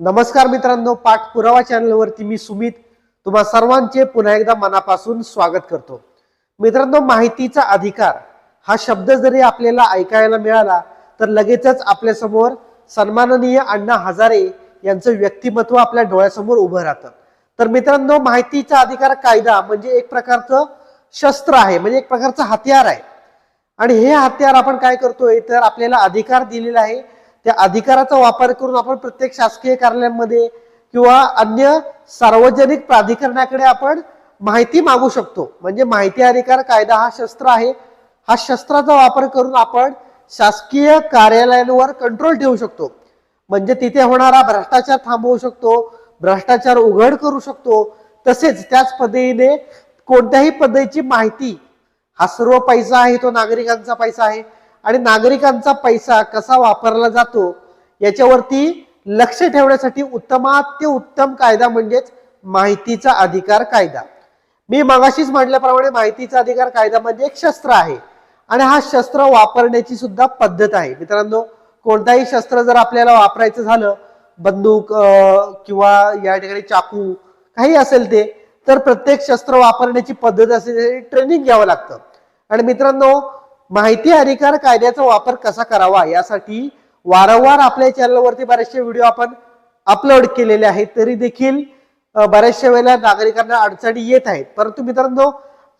नमस्कार मित्रांनो पाठपुरावा चॅनलवरती मी सुमित. तुम्हा सर्वांचे पुन्हा एकदा मनापासून स्वागत करतो. मित्रांनो माहितीचा अधिकार हा शब्द जरी आपल्याला ऐकायला मिळाला तर लगेचच आपल्यासमोर सन्माननीय अण्णा हजारे यांचं व्यक्तिमत्व आपल्या डोळ्यासमोर उभं राहतं. तर मित्रांनो माहितीचा अधिकार कायदा म्हणजे एक प्रकारचं शस्त्र आहे म्हणजे एक प्रकारचं हत्यार आहे. आणि हे हत्यार आपण काय करतोय तर आपल्याला अधिकार दिलेला आहे त्या अधिकाराचा वापर करून आपण प्रत्येक शासकीय कार्यालयांमध्ये किंवा अन्य सार्वजनिक प्राधिकरणाकडे आपण माहिती मागू शकतो. म्हणजे माहिती अधिकार कायदा हा शस्त्र आहे. हा शस्त्राचा वापर करून आपण शासकीय कार्यालयांवर कंट्रोल ठेवू शकतो. म्हणजे तिथे होणारा भ्रष्टाचार थांबवू शकतो भ्रष्टाचार उघड करू शकतो. तसेच त्याच पद्धतीने कोणत्याही पद्धतीची माहिती हा सर्व पैसा आहे तो नागरिकांचा पैसा आहे आणि नागरिकांचा पैसा कसा वापरला जातो याच्यावरती लक्ष ठेवण्यासाठी उत्तमात्य उत्तम कायदा म्हणजेच माहितीचा अधिकार कायदा. मी मगाशीच म्हटल्याप्रमाणे माहितीचा अधिकार कायदा म्हणजे एक शस्त्र आहे. आणि हा शस्त्र वापरण्याची सुद्धा पद्धत आहे. मित्रांनो कोणताही शस्त्र जर आपल्याला वापरायचं झालं बंदूक किंवा या ठिकाणी चाकू काही असेल ते तर प्रत्येक शस्त्र वापरण्याची पद्धत असेल ट्रेनिंग घ्यावं लागतं. आणि मित्रांनो माहिती अधिकार कायद्याचा वापर कसा करावा यासाठी वारंवार आपल्या चॅनलवरती बरेचसे व्हिडिओ आपण अपलोड केलेले आहेत. तरी देखील बऱ्याचशा वेळेला नागरिकांना अडचणी येत आहेत. परंतु मित्रांनो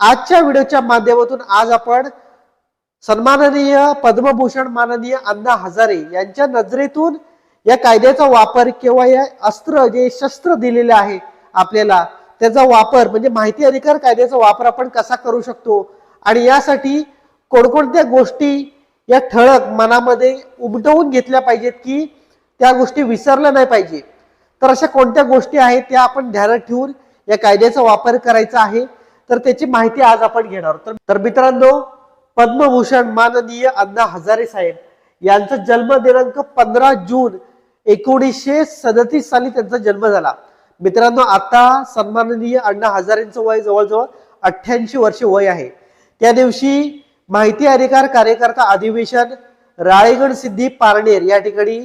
आजच्या व्हिडिओच्या माध्यमातून आज आपण सन्माननीय पद्मभूषण माननीय अण्णा हजारे यांच्या नजरेतून या कायद्याचा वापर किंवा या अस्त्र जे शस्त्र दिलेले आहे आपल्याला त्याचा वापर म्हणजे माहिती अधिकार कायद्याचा वापर आपण कसा करू शकतो? आणि यासाठी कोणकोणत्या गोष्टी या ठळक मनामध्ये उमटवून घेतल्या पाहिजेत की त्या गोष्टी विसरल्या नाही पाहिजे? तर अशा कोणत्या गोष्टी आहेत त्या आपण ध्यानात ठेवून या कायद्याचा वापर करायचा आहे? तर त्याची माहिती आज आपण घेणार आहोत. तर- तर मित्रांनो पद्मभूषण माननीय अण्णा हजारे साहेब यांचा जन्म दिनांक पंधरा जून एकोणीसशे सदतीस साली त्यांचा जन्म झाला. मित्रांनो आता सन्माननीय अण्णा हजारेंचं वय जवळजवळ अठ्ठ्याऐंशी वर्ष वय आहे. त्या दिवशी माहिती अधिकार कार्यकर्ता अधिवेशन राळेगण सिद्धी पारनेर या ठिकाणी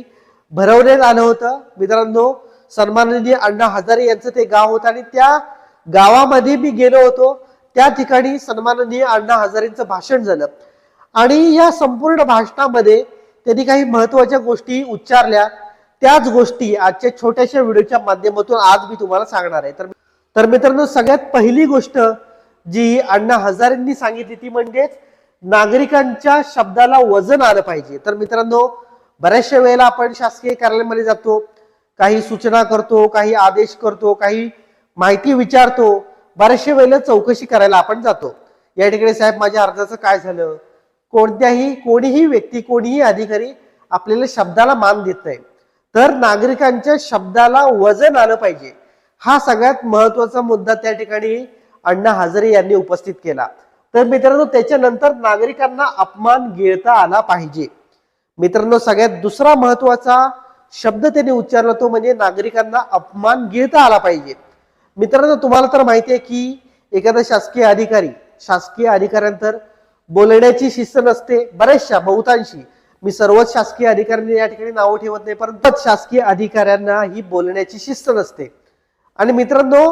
भरवण्यात आलं होतं. मित्रांनो सन्माननीय अण्णा हजारे यांचं ते गाव होतं आणि त्या गावामध्ये मी गेलो होतो. त्या ठिकाणी सन्माननीय अण्णा हजारेंचं भाषण झालं. आणि या संपूर्ण भाषणामध्ये त्यांनी काही महत्त्वाच्या गोष्टी उच्चारल्या. त्याच गोष्टी आजच्या छोट्याशा व्हिडिओच्या माध्यमातून आज मी तुम्हाला सांगणार आहे. तर तर मित्रांनो सगळ्यात पहिली गोष्ट जी अण्णा हजारेंनी सांगितली ती म्हणजेच नागरिकांच्या शब्दाला वजन आलं पाहिजे. तर मित्रांनो बऱ्याचशा वेळेला आपण शासकीय कार्यालयामध्ये जातो काही सूचना करतो काही आदेश करतो काही माहिती विचारतो बऱ्याचशा वेळेला चौकशी करायला आपण जातो. या ठिकाणी साहेब माझ्या अर्जाचं काय झालं? कोणत्याही कोणीही व्यक्ती कोणीही अधिकारी आपल्याला शब्दाला मान देत नाही. तर नागरिकांच्या शब्दाला वजन आलं पाहिजे. हा सगळ्यात महत्त्वाचा मुद्दा त्या ठिकाणी अण्णा हजारे यांनी उपस्थित केला. तर मित्रांनो त्याच्यानंतर नागरिकांना अपमान गिळता आला पाहिजे. मित्रांनो सगळ्यात दुसरा महत्त्वाचा शब्द त्यांनी उच्चारला तो म्हणजे नागरिकांना अपमान गिळता आला पाहिजे. मित्रांनो तुम्हाला तर माहिती आहे की एखादा शासकीय अधिकारी शासकीय अधिकाऱ्यांतर बोलण्याची शिस्त नसते बऱ्याचशा बहुतांशी. मी सर्वच शासकीय अधिकाऱ्यांनी या ठिकाणी नावं ठेवत नाही परंतु शासकीय अधिकाऱ्यांना ही बोलण्याची शिस्त नसते. आणि मित्रांनो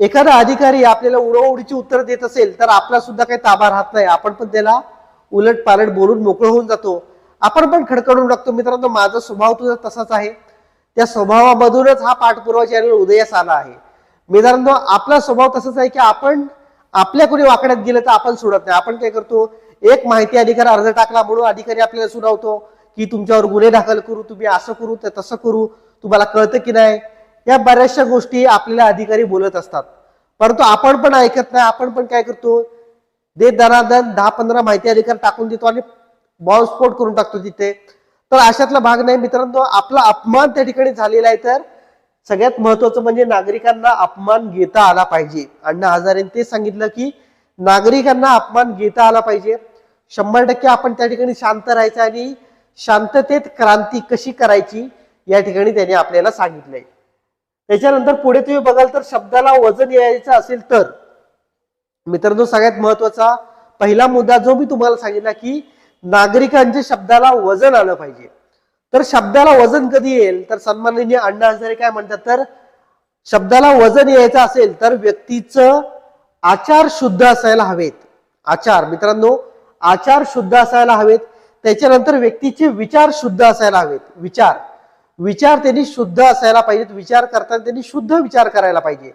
एखादा अधिकारी आपल्याला उडवडीची उत्तर देत असेल तर आपला सुद्धा काही ताबा राहत नाही. आपण पण त्याला उलट पालट बोलून मोकळं होऊन जातो. आपण पण खडखडून टाकतो मित्रांनो माझा स्वभाव तुझा तसाच आहे. त्या स्वभावामधूनच हा पाठपुरावा चॅनल उदयास आला आहे. मित्रांनो आपला स्वभाव तसाच आहे की आपण आपल्या कोणी वाकड्यात गेलं तर आपण सोडत नाही. आपण काय करतो? एक माहिती अधिकार अर्ज टाकला म्हणून अधिकारी आपल्याला सुनावतो की तुमच्यावर गुन्हे दाखल करू तुम्ही असं करू तर तसं करू. तुम्हाला कळतं की नाही? या बऱ्याचशा गोष्टी आपल्याला अधिकारी बोलत असतात. परंतु आपण पण ऐकत नाही आपण पण काय करतो? दे दनादन दहा पंधरा माहिती अधिकार टाकून देतो आणि बॉम्बस्फोट करून टाकतो तिथे. तर अशातला भाग नाही मित्रांनो आपला अपमान त्या ठिकाणी झालेला आहे तर सगळ्यात महत्वाचं म्हणजे नागरिकांना अपमान घेता आला पाहिजे. अण्णा हजारेने ते सांगितलं की नागरिकांना अपमान घेता आला पाहिजे. शंभर टक्के आपण त्या ठिकाणी शांत राहायचं आणि शांततेत क्रांती कशी करायची या ठिकाणी त्यांनी आपल्याला सांगितलंय. त्याच्यानंतर पुढे तुम्ही बघाल तर शब्दाला वजन यायचं असेल तर. मित्रांनो सगळ्यात महत्त्वाचा पहिला मुद्दा जो मी तुम्हाला सांगितला की नागरिकांच्या शब्दाला वजन आलं पाहिजे. तर शब्दाला वजन कधी येईल? तर सन्माननीय अण्णा हजारे काय म्हणतात तर शब्दाला वजन यायचं असेल तर व्यक्तीचं आचार शुद्ध असायला हवेत. आचार मित्रांनो आचार शुद्ध असायला हवेत. त्याच्यानंतर व्यक्तीचे विचार शुद्ध असायला हवेत. विचार. विचार त्यांनी शुद्ध असायला पाहिजेत. विचार करताना त्यांनी शुद्ध विचार करायला पाहिजे.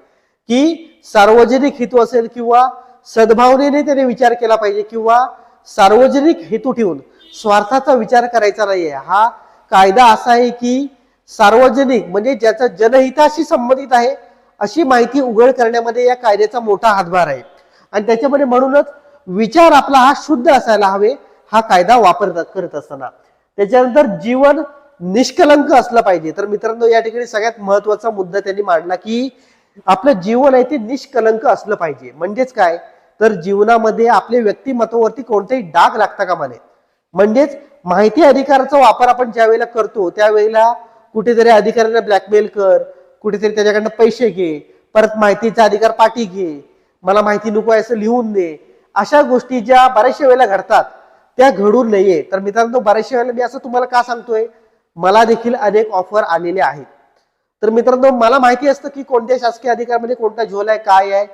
की सार्वजनिक हेतू असेल किंवा सद्भावनेने त्याने विचार केला पाहिजे किंवा सार्वजनिक हेतू ठेवून स्वार्थाचा विचार करायचा नाहीये. हा कायदा असा आहे की सार्वजनिक म्हणजे ज्याचा जनहिताशी संबंधित आहे अशी माहिती उघड करण्यामध्ये या कायद्याचा मोठा हातभार आहे. आणि त्याच्यामध्ये म्हणूनच विचार आपला हा शुद्ध असायला हवे हा कायदा वापर करत असताना. त्याच्यानंतर जीवन निष्कलंक असलं पाहिजे. तर मित्रांनो या ठिकाणी सगळ्यात महत्त्वाचा मुद्दा त्यांनी मांडला की आपलं जीवन आहे ते निष्कलंक असलं पाहिजे. म्हणजेच काय? तर जीवनामध्ये आपल्या व्यक्तिमत्वावरती कोणताही डाग लागता कामा नये. म्हणजेच माहिती अधिकाराचा वापर आपण ज्या वेळेला करतो त्यावेळेला कुठेतरी अधिकाऱ्यांना ब्लॅकमेल कर कुठेतरी त्याच्याकडनं पैसे घे परत माहितीचा अधिकार पाठी घे मला माहिती नको आहे असं लिहून दे. अशा गोष्टी ज्या बऱ्याचशा वेळेला घडतात त्या घडू नये. तर मित्रांनो बऱ्याचशा वेळेला मी असं तुम्हाला का सांगतोय? मला देखील अनेक ऑफर आलेले आहेत. तर मित्रांनो मला माहिती असतं की कोणत्या शासकीय अधिकारामध्ये कोणता झोल आहे काय आहे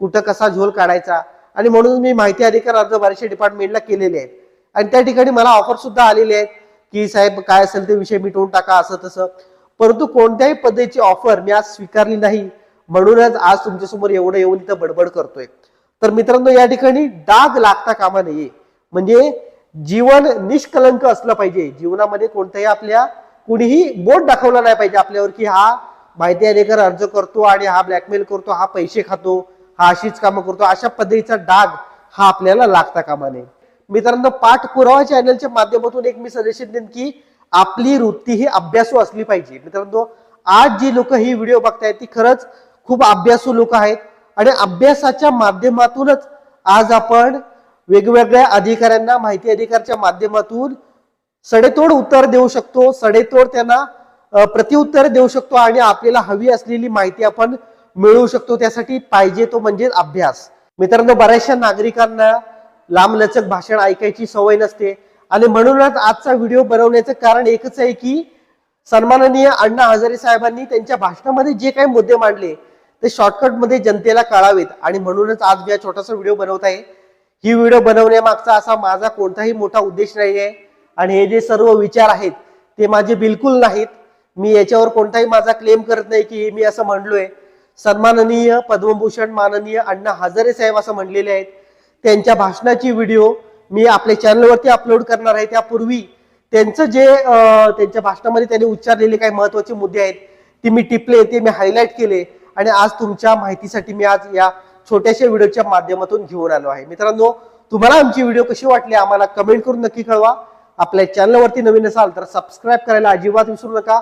कुठं कसा झोल काढायचा? आणि म्हणून मी माहिती अधिकार अर्ज बऱ्याचशा डिपार्टमेंटला केलेले आहेत. आणि त्या ठिकाणी मला ऑफर सुद्धा आलेले आहेत की साहेब काय असेल ते विषय मिटवून टाका असं तसं. परंतु कोणत्याही पद्धतीची ऑफर मी आज स्वीकारली नाही. म्हणूनच आज तुमच्यासमोर एवढं येऊन इथं बडबड करतोय. तर मित्रांनो या ठिकाणी डाग लागता कामा नये. म्हणजे जीवन निष्कलंक असलं पाहिजे. जीवनामध्ये कोणत्याही आपल्या कुणीही बोट दाखवला नाही पाहिजे आपल्यावर की हा माहिती अधिकार अर्ज करतो आणि हा ब्लॅकमेल करतो हा पैसे खातो हा अशीच कामं करतो. अशा पद्धतीचा डाग हा आपल्याला लागता कामा नये. मित्रांनो पाठपुरावा चॅनलच्या माध्यमातून एक मी सजेशन देईन की आपली वृत्ती ही अभ्यासू असली पाहिजे. मित्रांनो आज जी लोक ही व्हिडिओ बघतायत ती खरंच खूप अभ्यासू लोक आहेत. आणि अभ्यासाच्या माध्यमातूनच आज आपण वेगवेगळ्या अधिकाऱ्यांना माहिती अधिकारच्या माध्यमातून सडेतोड उत्तर देऊ शकतो. सडेतोड त्यांना प्रतिउत्तर देऊ शकतो आणि आपल्याला हवी असलेली माहिती आपण मिळवू शकतो. त्यासाठी पाहिजे तो म्हणजे अभ्यास. मित्रांनो बऱ्याचशा नागरिकांना लांबलचक भाषण ऐकायची सवय नसते. आणि म्हणूनच आजचा व्हिडिओ बनवण्याचं कारण एकच आहे की सन्माननीय अण्णा हजारे साहेबांनी त्यांच्या भाषणामध्ये जे काही मुद्दे मांडले ते शॉर्टकटमध्ये जनतेला कळावेत. आणि म्हणूनच आज मी हा छोटासा व्हिडिओ बनवत आहे. ही व्हिडिओ बनवण्यामागचा असा माझा कोणताही मोठा उद्देश नाही आहे आणि हे जे सर्व विचार आहेत ते माझे बिलकुल नाहीत. मी याच्यावर कोणताही माझा क्लेम करत नाही की मी असं म्हणलोय. सन्माननीय पद्मभूषण माननीय अण्णा हजारे साहेब असं म्हणलेले आहेत. त्यांच्या भाषणाची व्हिडिओ मी आपल्या चॅनलवरती अपलोड करणार आहे. त्यापूर्वी त्यांचं जे त्यांच्या भाषणामध्ये त्यांनी उच्चारलेले काही महत्त्वाचे मुद्दे आहेत ते मी टिपले ते मी हायलाईट केले. आणि आज तुमच्या माहितीसाठी मी आज या छोट्याशा व्हिडिओच्या माध्यमातून घेऊन आलो आहे. मित्रांनो तुम्हाला आमची व्हिडिओ कशी वाटली आम्हाला कमेंट करून नक्की कळवा. आपल्या चॅनलवरती नवीन असाल तर सबस्क्राईब करायला अजिबात विसरू नका.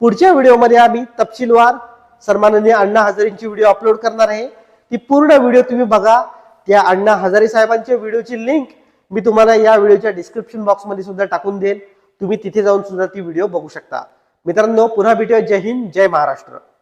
पुढच्या व्हिडिओमध्ये आम्ही तपशीलवार सन्माननीय अण्णा हजारेंची व्हिडिओ अपलोड करणार आहे. ती पूर्ण व्हिडिओ तुम्ही बघा. त्या अण्णा हजारे साहेबांच्या व्हिडिओची लिंक मी तुम्हाला या व्हिडिओच्या डिस्क्रिप्शन बॉक्समध्ये सुद्धा टाकून देईल. तुम्ही तिथे जाऊन सुद्धा ती व्हिडिओ बघू शकता. मित्रांनो पुन्हा भेटूया. जय हिंद जय महाराष्ट्र.